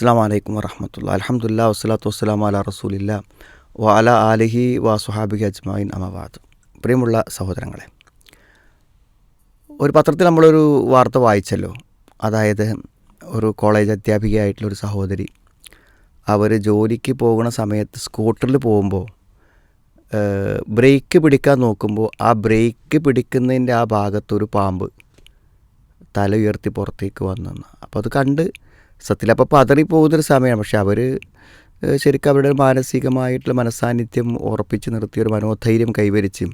അസ്സാം വലൈക്കും വറഹമത്തുള്ള അലഹമുല്ല വസ്സലാത്തു വസ്സലാം അല റസൂലില്ല വ അല ആലിഹി വ സുഹാബിഹി അജ്മായിൻ അമവാദ് പ്രിയമുള്ള സഹോദരങ്ങളെ ഒരു പത്രത്തിൽ നമ്മളൊരു വാർത്ത വായിച്ചല്ലോ. അതായത് ഒരു കോളേജ് അധ്യാപികയായിട്ടുള്ളൊരു സഹോദരി അവർ ജോലിക്ക് പോകുന്ന സമയത്ത് സ്കൂട്ടറിൽ പോകുമ്പോൾ ബ്രേക്ക് പിടിക്കാൻ നോക്കുമ്പോൾ ആ ബ്രേക്ക് പിടിക്കുന്നതിന്റെ ആ ഭാഗത്തൊരു പാമ്പ് തല ഉയർത്തി പുറത്തേക്ക് വന്നെന്ന് അപ്പോൾ അത് കണ്ട് സത്യത്തിൽ അപ്പോൾ പതറി പോകുന്നൊരു സമയമാണ്. പക്ഷെ അവർ ശരിക്കും അവരുടെ മാനസികമായിട്ടുള്ള മനസാന്നിധ്യം ഉറപ്പിച്ച് നിർത്തിയ ഒരു മനോധൈര്യം കൈവരിച്ച്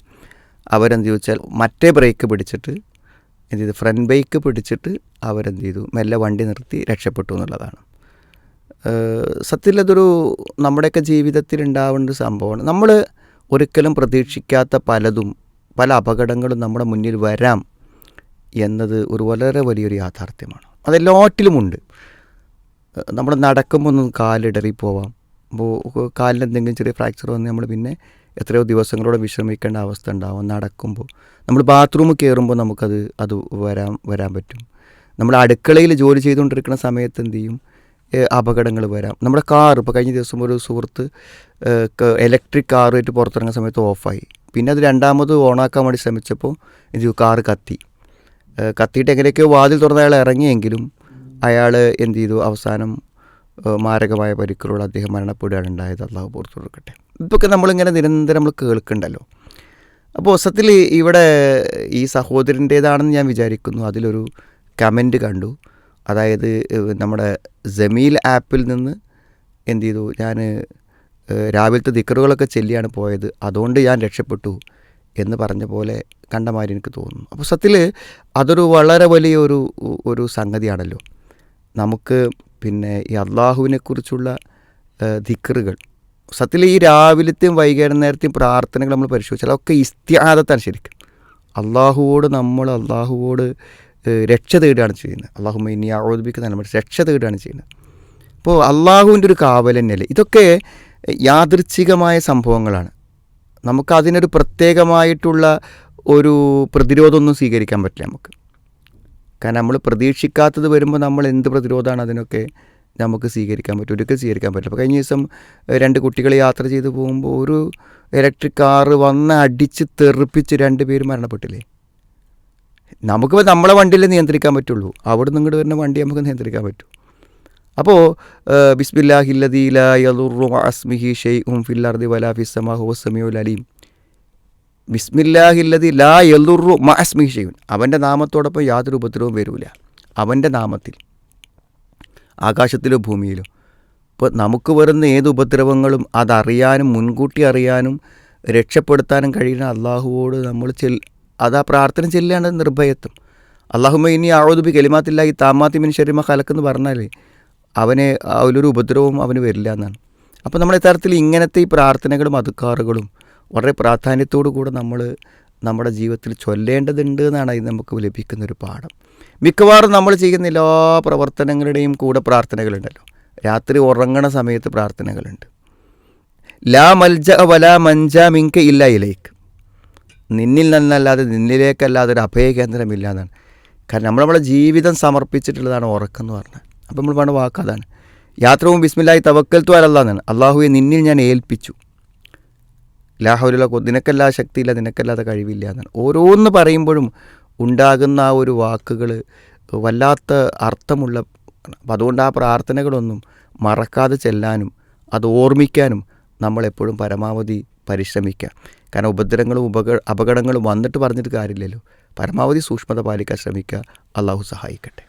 അവരെന്ത് ചോദിച്ചാൽ മറ്റേ ബ്രേക്ക് പിടിച്ചിട്ട് എന്ത് ചെയ്തു? ഫ്രണ്ട് ബ്രേക്ക് പിടിച്ചിട്ട് അവരെന്ത് ചെയ്തു? മെല്ലെ വണ്ടി നിർത്തി രക്ഷപ്പെട്ടു എന്നുള്ളതാണ്. സത്യത്തിൽ അതൊരു നമ്മുടെയൊക്കെ ജീവിതത്തിൽ ഉണ്ടാവേണ്ട ഒരു സംഭവമാണ്. നമ്മൾ ഒരിക്കലും പ്രതീക്ഷിക്കാത്ത പലതും പല അപകടങ്ങളും നമ്മുടെ മുന്നിൽ വരാം എന്നത് ഒരു വളരെ വലിയൊരു യാഥാർത്ഥ്യമാണ്. അതെല്ലാറ്റിലുമുണ്ട്. നമ്മൾ നടക്കുമ്പോൾ ഒന്ന് കാലിടറി പോവാം. അപ്പോൾ കാലിന് എന്തെങ്കിലും ചെറിയ ഫ്രാക്ചർ വന്ന് നമ്മൾ പിന്നെ എത്രയോ ദിവസങ്ങളോടെ വിശ്രമിക്കേണ്ട അവസ്ഥ ഉണ്ടാവും നടക്കുമ്പോൾ. നമ്മൾ ബാത്റൂമിൽ കയറുമ്പോൾ നമുക്കത് അത് വരാൻ വരാൻ പറ്റും. നമ്മൾ അടുക്കളയിൽ ജോലി ചെയ്തുകൊണ്ടിരിക്കുന്ന സമയത്ത് എന്ത് ചെയ്യും? അപകടങ്ങൾ വരാം. നമ്മുടെ കാർ ഇപ്പോൾ കഴിഞ്ഞ ദിവസം ഒരു സുഹൃത്ത് ഇലക്ട്രിക് കാറുമായിട്ട് പുറത്തിറങ്ങുന്ന സമയത്ത് ഓഫായി പിന്നെ അത് രണ്ടാമത് ഓണാക്കാൻ വേണ്ടി ശ്രമിച്ചപ്പോൾ ചെയ്യും കാറ് കത്തി. കത്തിയിട്ട് എങ്ങനെയൊക്കെയോ വാതിൽ തുറന്ന് അയാൾ ഇറങ്ങിയെങ്കിലും അയാൾ എന്ത് ചെയ്തു? അവസാനം മാരകമായ പരിക്കുകളോട് അദ്ദേഹം മരണപ്പെടുകയാണ് ഉണ്ടായത്. അള്ളാഹു പുറത്തു കൊടുക്കട്ടെ. ഇതൊക്കെ നമ്മളിങ്ങനെ നിരന്തരം നമ്മൾ കേൾക്കണ്ടല്ലോ. അപ്പോൾ സത്യത്തിൽ ഇവിടെ ഈ സഹോദരന്റേതാണെന്ന് ഞാൻ വിചാരിക്കുന്നു. അതിലൊരു കമന്റ് കണ്ടു. അതായത് നമ്മുടെ ജമീൽ ആപ്പിൽ നിന്ന് എന്ത് ചെയ്തു? ഞാൻ രാവിലത്തെ ദിക്കറുകളൊക്കെ ചെല്ലിയാണ് പോയത്. അതുകൊണ്ട് ഞാൻ രക്ഷപ്പെട്ടു എന്ന് പറഞ്ഞ പോലെ കണ്ടമാരി എനിക്ക് തോന്നുന്നു. അപ്പോൾ സത്യത്തിൽ അതൊരു വളരെ വലിയൊരു ഒരു സംഗതിയാണല്ലോ. നമുക്ക് പിന്നെ ഈ അള്ളാഹുവിനെ കുറിച്ചുള്ള ദിക്കറുകൾ സത്യത്തിൽ ഈ രാവിലത്തെയും വൈകുന്നേരത്തെയും പ്രാർത്ഥനകൾ നമ്മൾ പരിശോധിച്ചാൽ അതൊക്കെ ഇസ്ത്യാദത്താണ് ശരിക്കും. അള്ളാഹുവോട് നമ്മൾ അള്ളാഹുവോട് രക്ഷ തേടുകയാണ് ചെയ്യുന്നത്. അള്ളാഹു ഇനി ആവോദിപ്പിക്കുന്ന നമ്മൾ രക്ഷ തേടുകയാണ് ചെയ്യുന്നത്. അപ്പോൾ അള്ളാഹുവിന്റെ ഒരു കാവൽ തന്നെയല്ലേ? ഇതൊക്കെ യാദൃച്ഛികമായ സംഭവങ്ങളാണ്. നമുക്ക് അതിനൊരു പ്രത്യേകമായിട്ടുള്ള ഒരു പ്രതിരോധമൊന്നും സ്വീകരിക്കാൻ പറ്റില്ല നമുക്ക്. കാരണം നമ്മൾ പ്രതീക്ഷിക്കാത്തത് വരുമ്പോൾ നമ്മൾ എന്ത് പ്രതിരോധമാണ് അതിനൊക്കെ നമുക്ക് സ്വീകരിക്കാൻ പറ്റും ഒരിക്കലും സ്വീകരിക്കാൻ പറ്റില്ല. അപ്പോൾ കഴിഞ്ഞ ദിവസം രണ്ട് കുട്ടികൾ യാത്ര ചെയ്ത് പോകുമ്പോൾ ഒരു ഇലക്ട്രിക് കാറ് വന്ന് അടിച്ച് തെറിപ്പിച്ച് രണ്ട് പേര് മരണപ്പെട്ടില്ലേ? നമുക്കിപ്പോൾ നമ്മളെ വണ്ടിയിൽ നിയന്ത്രിക്കാൻ പറ്റുള്ളൂ. അവിടെ നിന്ന് ഇങ്ങോട്ട് വരുന്ന വണ്ടി നമുക്ക് നിയന്ത്രിക്കാൻ പറ്റും. അപ്പോൾ ബിസ്മില്ലാഹില്ലദീല യദുറു അസ്മിഹി ഷെയ് ഉം ഫില്ലർദി വലാ ഫിസ്സമാ ഹുവ സമീഉൽ അലീം. ബിസ്മില്ലാഹില്ലതി ലാ എല്ലുറു മഅസ്മിഹി ഷെയ്യുൻ അവന്റെ നാമത്തോടൊപ്പം യാതൊരു ഉപദ്രവവും വരില്ല അവന്റെ നാമത്തിൽ ആകാശത്തിലോ ഭൂമിയിലോ. ഇപ്പോൾ നമുക്ക് വരുന്ന ഏത് ഉപദ്രവങ്ങളും അതറിയാനും മുൻകൂട്ടി അറിയാനും രക്ഷപ്പെടുത്താനും കഴിയുന്ന അള്ളാഹുവോട് നമ്മൾ ചെൽ അത് പ്രാർത്ഥന ചെല്ലാണ് നിർഭയത്വം. അള്ളാഹുമ ഇനി ആഴോദുബി കെലിമാത്തില്ല ഈ താമാത്തി മിനിഷരിമ ഷെരിമ കലക്കെന്ന് പറഞ്ഞാലേ അവനെ അതിലൊരു ഉപദ്രവവും അവന് വരില്ല എന്നാണ്. അപ്പോൾ നമ്മൾ യഥാർത്ഥത്തിൽ ഇങ്ങനത്തെ ഈ പ്രാർത്ഥനകളും അതുക്കാറുകളും വളരെ പ്രാധാന്യത്തോടു കൂടെ നമ്മൾ നമ്മുടെ ജീവിതത്തിൽ ചൊല്ലേണ്ടതുണ്ട് എന്നാണ് ഇത് നമുക്ക് ലഭിക്കുന്ന ഒരു പാഠം. മിക്കവാറും നമ്മൾ ചെയ്യുന്ന എല്ലാ പ്രവർത്തനങ്ങളുടെയും കൂടെ പ്രാർത്ഥനകളുണ്ടല്ലോ. രാത്രി ഉറങ്ങണ സമയത്ത് പ്രാർത്ഥനകളുണ്ട്. ലാ മൽജ വല മഞ്ച മിങ്ക ഇല്ല ഇലേക്ക് നിന്നിൽ നിന്നല്ലാതെ നിന്നിലേക്കല്ലാതെ ഒരു അഭയകേന്ദ്രമില്ല എന്നാണ്. കാരണം നമ്മൾ നമ്മുടെ ജീവിതം സമർപ്പിച്ചിട്ടുള്ളതാണ് ഉറക്കം എന്ന് പറഞ്ഞാൽ. അപ്പം നമ്മൾ വേണ്ട വാക്കതാണ് യാത്രവും ബിസ്മില്ലായി തവക്കൽത്തു അലല്ലാന്നാണ് അള്ളാഹുവെ നിന്നിൽ ഞാൻ ഏൽപ്പിച്ചു. ലാഹുലുള്ള നിനക്കല്ലാ ശക്തിയില്ല നിനക്കല്ലാതെ കഴിവില്ല എന്നാണ്. ഓരോന്ന് പറയുമ്പോഴും ഉണ്ടാകുന്ന ആ ഒരു വാക്കുകൾ വല്ലാത്ത അർത്ഥമുള്ള അപ്പം അതുകൊണ്ട് ആ പ്രാർത്ഥനകളൊന്നും മറക്കാതെ ചെല്ലാനും അത് ഓർമ്മിക്കാനും നമ്മളെപ്പോഴും പരമാവധി പരിശ്രമിക്കുക കാരണം ഉപദ്രവങ്ങളും ഉപക അപകടങ്ങളും വന്നിട്ട് പറഞ്ഞിട്ട് കാര്യമില്ലല്ലോ. പരമാവധി സൂക്ഷ്മത പാലിക്കാൻ ശ്രമിക്കുക. അള്ളാഹു സഹായിക്കട്ടെ.